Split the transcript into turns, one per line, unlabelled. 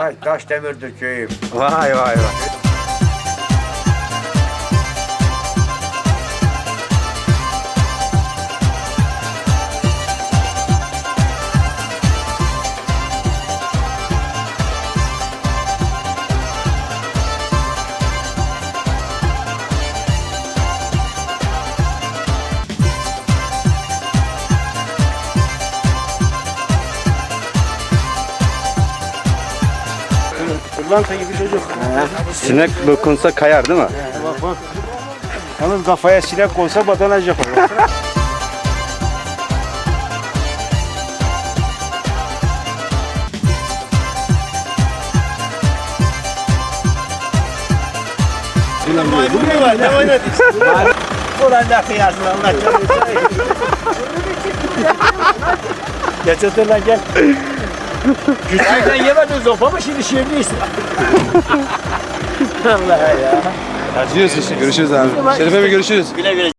Vay taş demirdir köyüm.
Vay vay vay.
Pırlanta gibi çocuk.
Sinek dokunsa kayar değil mi?
Bak bak. Yalnız kafaya sinek konsa badanacak o. Bu ne var? Ne oynadın? Ulan ne kıyarsın Allah canını Geç otur lan gel. Küçükken yemedin sopa mı şimdi şiirliyiz? Allah ya.
Görüşürüz abi. Şerife mi görüşürüz?
Güle güle.